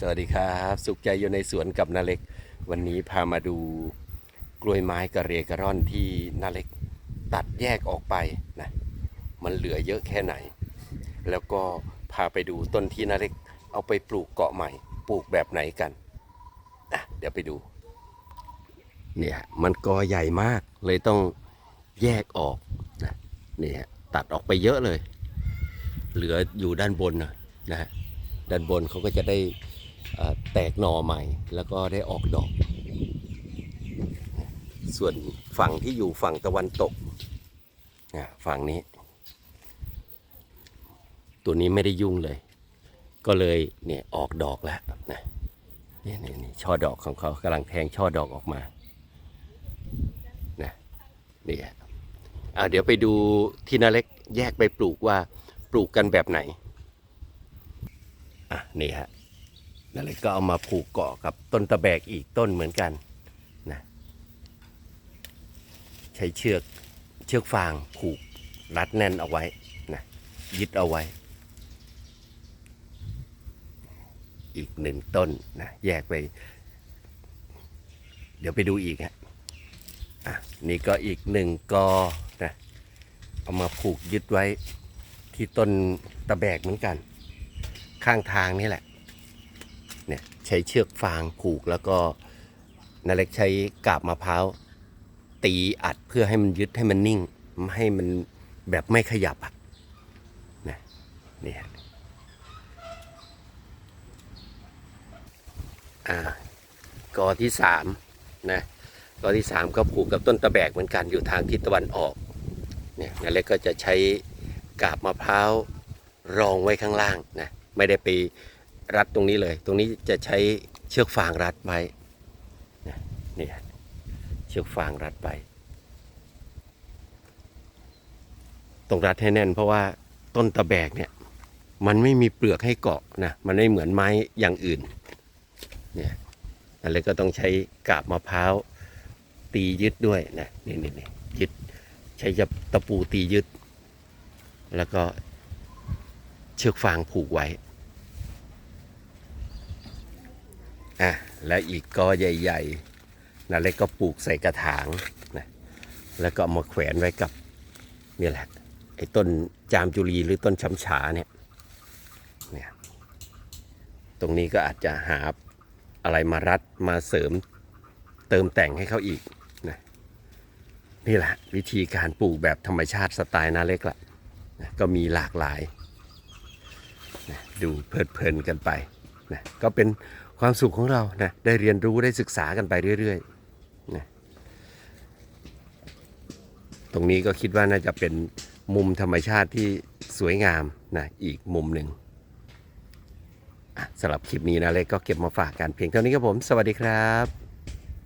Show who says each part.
Speaker 1: สวัสดีครับ สุขใจอยู่ในสวนกับนาเล็ก วันนี้พามาดูกล้วยไม้กระเรกระร่อนที่นาเล็กตัดแยกออกไปนะมันเหลือเยอะแค่ไหน แล้วก็พาไปดูต้นที่นาเล็กเอาไปปลูกเกาะใหม่ ปลูกแบบไหนกันอะเดี๋ยวไปดูเนี่ยมันกอใหญ่มากเลยต้องแยกออกนะเนี่ยตัดออกไปเยอะเลย เหลืออยู่ด้านบนนะนะฮะด้านบนเขาก็จะได้ แตกหน่อใหม่ แล้วก็ได้ออกดอก ส่วนฝั่งที่อยู่ฝั่งตะวันตกฝั่งนี้ ตัวนี้ไม่ได้ยุ่งเลย ก็เลยเนี่ยออกดอกแล้วนะนี่นี่นี่ช่อดอกของเขากำลังแทงช่อดอกออกมานะนี่ฮะอะเดี๋ยวไปดูที่นาเล็กแยกไปปลูกว่าปลูกกันแบบไหน อะนี่ฮะ นั่นเลยก็เอามาผูกเกาะกับต้นตะแบกอีกต้นเหมือนกันนะใช้เชือกเชือกฟางผูกรัดแน่นเอาไว้นะยึดเอาไว้ อีกหนึ่งต้นนะแยกไป เดี๋ยวไปดูอีกฮะอะนี่ก็อีกหนึ่งกอนะเอามาผูกยึดไว้ที่ต้นตะแบกเหมือนกัน ข้างทางนี่แหละ ใช้เชือกฟางผูกแล้วก็นาเล็กใช้กาบมะพร้าวตีอัดเพื่อให้มันยึดให้มันนิ่งไม่ให้มันแบบไม่ขยับอะนะนี่ฮะอ่ากอที่สามนะกอที่สามก็ผูกกับต้นตะแบกเหมือนกันอยู่ทางทิศตะวันออกเนี่ยนาเล็กก็จะใช้กาบมะพร้าวรองไว้ข้างล่างนะไม่ได้ไป รัดตรงนี้เลย ตรงนี้จะใช้เชือกฟางรัดไว้นี่เชือกฟางรัดไปต้องรัดให้แน่น เพราะว่าต้นตะแบกเนี่ย มันไม่มีเปลือกให้เกาะนะมันไม่เหมือนไม้อย่างอื่นเนี่ยอะไรก็ต้องใช้กาบมะพร้าวตียึดด้วยนะนี่นี่นี่ยึดใช้จะตะปูตียึด แล้วก็เชือกฟางผูกไว้ อะแล้วอีกกอใหญ่ๆนาเล็กก็ปลูกใส่กระถางนะแล้วก็มาแขวนไว้กับนี่แหละไอ้ต้นจามจุลีหรือต้นช้ำฉาเนี่ยเนี่ยตรงนี้ก็อาจจะหาอะไรมารัดมาเสริมเติมแต่งให้เขาอีกนะนี่แหละวิธีการปลูกแบบธรรมชาติสไตล์นาเล็กละนะก็มีหลากหลายนะดูเพลิดเพลินกันไปนะก็เป็น ความสุขของเรานะได้เรียนรู้ได้ศึกษากันไปเรื่อยๆนะตรงนี้ก็คิดว่าน่าจะเป็นมุมธรรมชาติที่สวยงามนะอีกมุมหนึ่งสำหรับคลิปนี้นะเล็กก็เก็บมาฝากกันเพียงเท่านี้ครับผม สวัสดีครับ